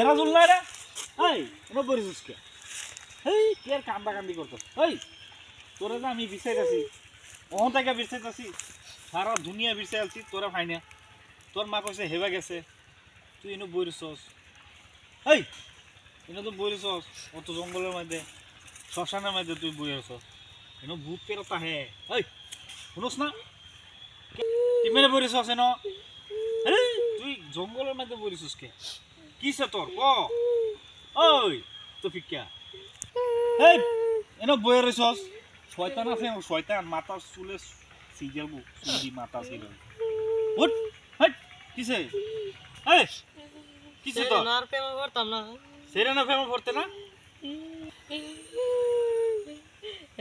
মেরা joule রে? এই এনে বরিছিস কে? এই, কি কান্দা কান্দি করতো এই, তোরা যে আমি বিচাইতাছি অহন থেকে বিচাইতাছি সারা দুনিয়া আলছি, তোরা ভাই না। তোর মা কইছে, হেবা গেছে, তুই এনে বরিছস এই, এনে তো বরিছস অত জঙ্গলের মধ্যে, শ্মশানের মধ্যে তুই আছ এনে ভূত পেরতা হে। এই, শুনস না? তুই মেরে বরিছস এনে? তুই জঙ্গলের মধ্যে বরিছস কে? কিসে তোর? ক? ওই তো ফিক্কা এই এনে বইয়ে রইছস শয়তান আছে শয়তান। মাথা চুলে সিজাবো চুলি মাথা সিজাবো উঠ হাট কিসে? এই কিসে তো আর প্রেমে করতাম না। সেরে না ফেমে পড়তে না?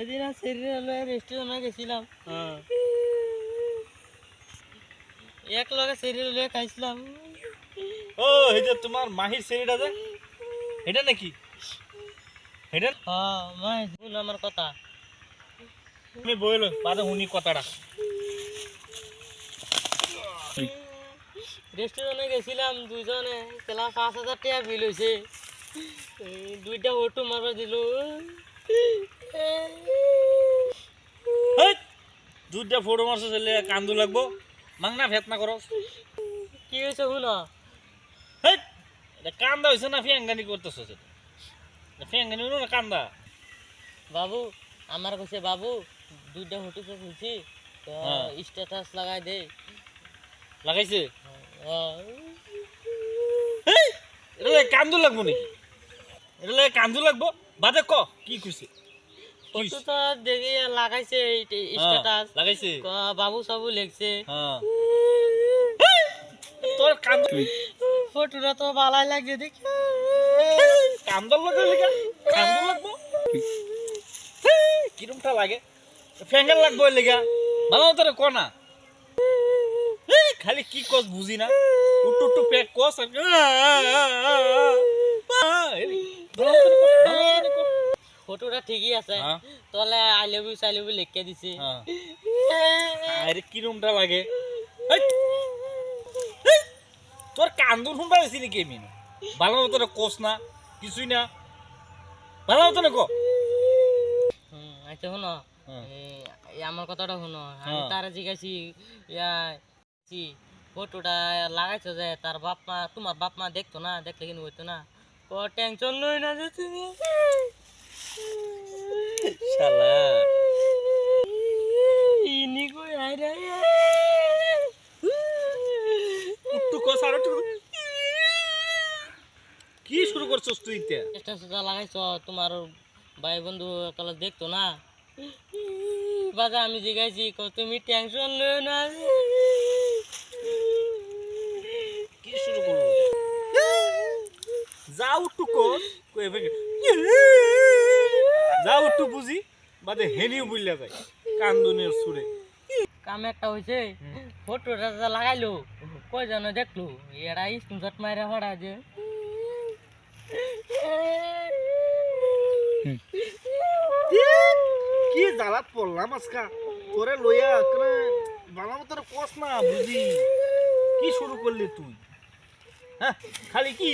এদিন আর শরীরে রেস্টুরেন্টে গেছিলাম। হ্যাঁ। এক লগে শরীরে লয়ে খাইছিলাম। ও এই যে তোমার মাহির সেরিটা যে এটা নাকি? এটা? হ্যাঁ মাই শুন আমার কথা। আমি বইল বাদে উনি কথাটা। রেস্টুরেন্টে গেছিলাম দুইজনে। কেলা পাঁচ হাজার টাকা বিল হয়েছে দুইটা অটো মারবার দিল। দুধটা ফোটো মারছো ছেলে কান্দু লাগবো। মাংনা ভেতনা করো কি হয়েছে শুন? এটা কান্দা হয়েছে না ফিয়াঙ্গানি করতেছো সেটা? ফিয়াঙ্গানি হলো না কান্দা? বাবু আমার কাছে বাবু দুইটা হোটেল খুলছি তো হ্যাঁ। স্ট্যাটাস লাগাই দে। লাগাইছে? হ্যাঁ। এটা লাগে কান্দু লাগবো নাকি? এটা লাগে কান্দু লাগবো? বাদে ক কি তো দেখি লাগাইছে স্ট্যাটাস লাগাইছে। বাবু সাবু লেখছে। হ্যাঁ। তোর কান্দু ফটোটা তো ভালাই লাগছে দেখি কান্দর লাগে লেগা কান্দর লাগবো? কিরমটা লাগে? ফ্যাঙ্গার লাগবো এর লেগা ভালো তোর ক না? এই, খালি কি কস বুঝি না? উট্টু উট্টু প্যাক কস আর। ফটোটা ঠিকই আছে। হ্যাঁ, তলে I love you Sai love you লিখে দিছে। হ্যাঁ। আরে কিরমটা লাগে? তোর কান্দুন শুনবা বেশি নাকি আমি? ভালো মতো কস না কিছুই না। ভালো মতো ক। আচ্ছা শুনো হ্যাঁ। আমার কথাটা শুনো। আমি হ্যাঁ। তারা জিজ্ঞাসি ইয়া ফটোটা লাগাইছো যে তার বাপ মা তোমার বাপ মা দেখতো না দেখলে কিন্তু হইতো না। ও টেনশন লই না যে তুমি। শালা ইনি কই আই রে একটু কস আর একটু কি লাগাইছো তোমার ভাই বন্ধু দেখতো না? বাজা আমি কও তুমি টেনশন লই না। কি শুরু করব? যাও এবে যাও একটু বুঝি বাদে হেনিও বুঝলা যায় কান্দনের সুরে। কাম একটা হয়েছে ফটোটা লাগাইলো কই যেন দেখল? এরা স্ক্রিনশট মাইরা হড়া যে। কি জ্বালাত পড়লাম আজকা? তোরে লইয়া বালা মতো কস না বুঝি? কি শুরু করলি তুই? হ্যাঁ খালি কি?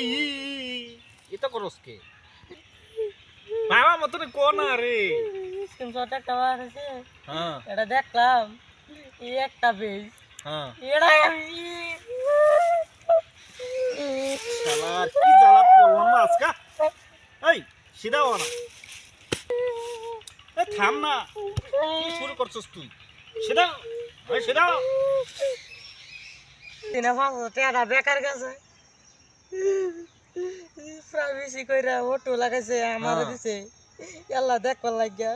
এটা করস কে? বাবা মতো ক না রে? স্ক্রিনশট একটা বার আছে হ্যাঁ। এটা দেখলাম। এই একটা পেজ হ্যাঁ। এরা শালার কি জ্বালাত পড়লাম না আজকা? এই সিধা না। থাম না। কি শুরু করছস তুই? সিধা সিধা। তিনা টাকা বেকার গেছে। প্রাইভেসি কইরা অটো লাগাইছে আমার হ্যাঁ। দিছে। এল্লা দেখবার লাগিয়া।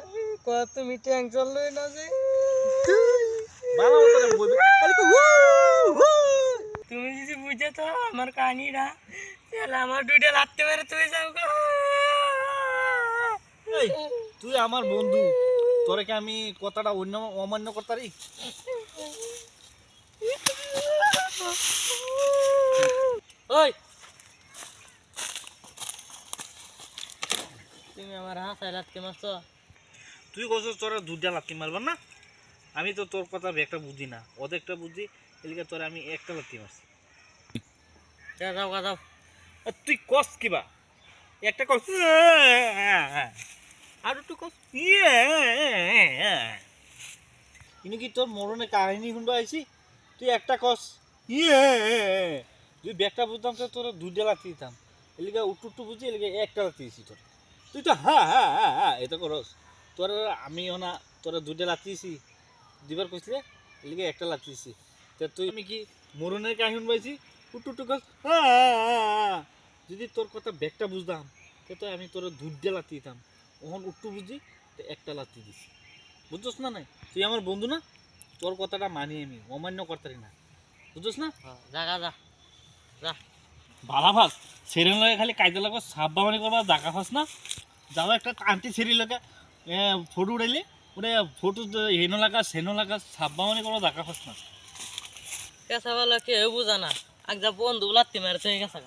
ক তুমি টেনশন লই না যে। মতো বলবি। হু তুমি যদি বুঝে তো আমার কাহিনীটা আমার দুইটা লাগতে পারে তুই যাও। তুই আমার বন্ধু। তোরে কি আমি কথাটা অন্য অমান্য করতারি ওই। তুমি আমার হাসায় লাগতে মারছ? তুই কছস তোরা দুটা লাত্তি মারবার না? আমি তো তোর কথা একটা বুঝি না। ওদের একটা বুঝি এদিকে তোরা আমি একটা লাত্তি মারছি। যাও যাও। তুই কস কিবা একটা কস আর একটু কস ইনি কি তোর মরণে কাহিনী শুনবা আইছি তুই একটা কস ইয়ে তুই ব্যাগটা বুঝতাম তো তোর দুইটা লাতি দিতাম এলিগা উট্টু উট্টু বুঝি এলিগা একটা লাতি দিছি তোর তুই তো হ্যাঁ হ্যাঁ হ্যাঁ হ্যাঁ এটা করস তোর আমিও না তোরা দুইটা লাতি দিছি দুইবার কইছিলে এলিগা একটা লাতি দিছি তা তুই আমি কি মরণের কাহিনী পাইছি উট্টু উট্টু কস হ্যাঁ হ্যাঁ, হ্যাঁ, হ্যাঁ। যদি তোর কথা ব্যাগটা বুঝতাম তো আমি তোর দুইটা লাতি দিতাম। ওখান উট্টু বুঝি তো একটা লাতি দিছি। বুঝছস না নাই? তুই আমার বন্ধু না? তোর কথাটা মানি আমি অমান্য করতারি না। বুঝছস না? জাগা যা যা যা ভালা ফাস সেরেন লগে খালি কাইতে লাগো সাপ বামানি করবা জাগা ফাস না। যাও একটা আন্টি সেরি লগে ফটো উঠাইলে ওটা ফটো হেনো লাগা সেনো লাগা সাপ বামানি করবা জাগা ফাস না। কেসা বলা কেউ বুঝা না। আগ যা বন্ধু লাত্তি মারছে গেছা